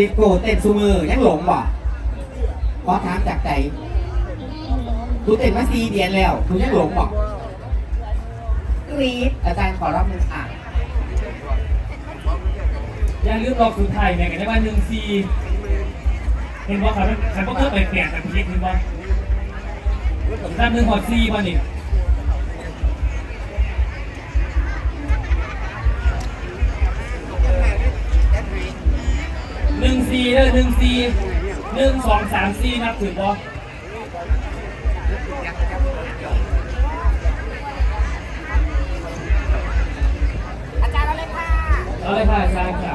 ดิโก้เต้นซูมือยังหลงบ่ขอถามจากใจกูเต้นมาซีเดียนแล้วกูยังหลงบ่กรีดอาจารย์ขอรับหนึ่งอะอย่าลืมรอบสุดท้ายแม่กันได้ว่าหนึ่งซีเห็นว่าเขาเขาก็เพิ่มไปเปลี่ยนกันคิดเห็นว่าด้านหนึ่งหอดซีป่ะนี่ห เด้อหนึ่งซีหนึ่งสองสามซีนับถือบ่เอาเลยค่ะอาจารย์ค่ะ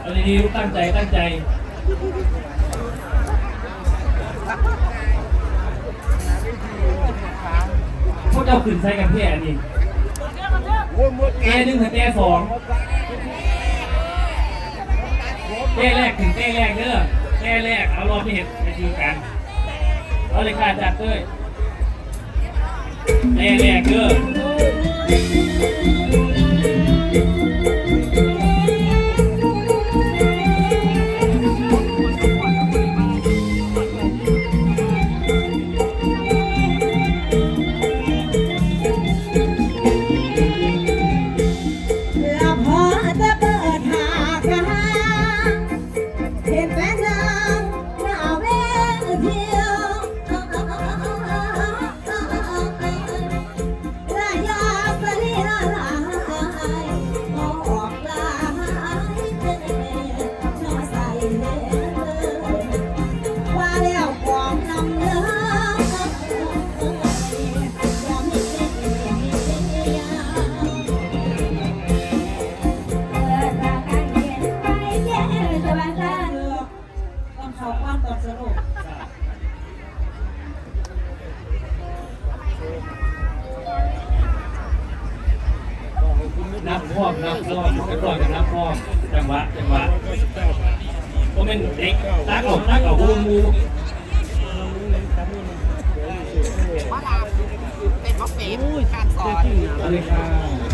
เอาดีๆตั้งใจตั้งใจพวกเจ้าขึ้นใส่กันแค่นี้แต้หนึ่งถึงแต้สอง เต้แรกถึงเต้แรกเด้อเต้แรกเอารอบที่เห็นไปดูกันเอาเลยค่ะอาจารย์เลยแต้แรกเด้อ ต้องขอความตอบสรุปนับพร้อมนับรอบกันก่อนกันนับพร้อจังหวะจังหวะโมเมนเด็กตักออกตักออกมูมูเป็นพ็อกเฟมการสอนเอาเลยค่ะ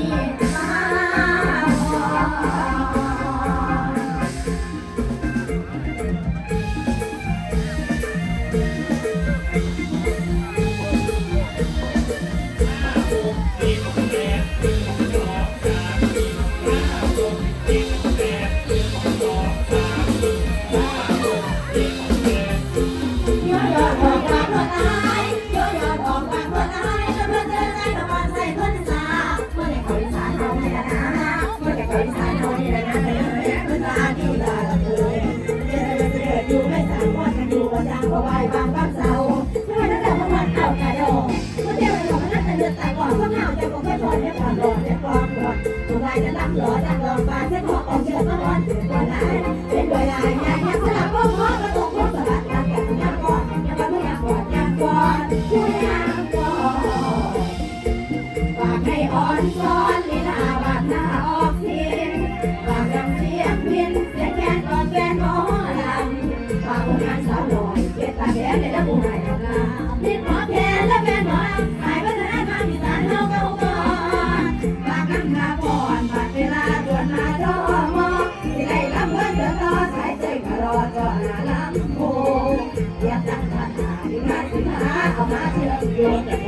บ่ไวบางบ้นสาไม่ว่าจะแต่ประวัติเก่าแต่ดอกก็เที่ยวในของนั้นแต่เดือดแต่ก่อนก็ห่าแต่ผมก็ถอนแต่ก่อนหลอดแต่ก่อนหลอดบ่ไหวจะตั้งหลอดตั้งหลอนบาดเส้นคอออกเยอะก็ร้อน มากันมาก่อนบัเวลาดนมาจอมอที่ได้ำเพื่นเดือดร้อสายใจมรอจอหน้าลำโพอยากจังหวะมาที่หาเอามาเชื่อมโง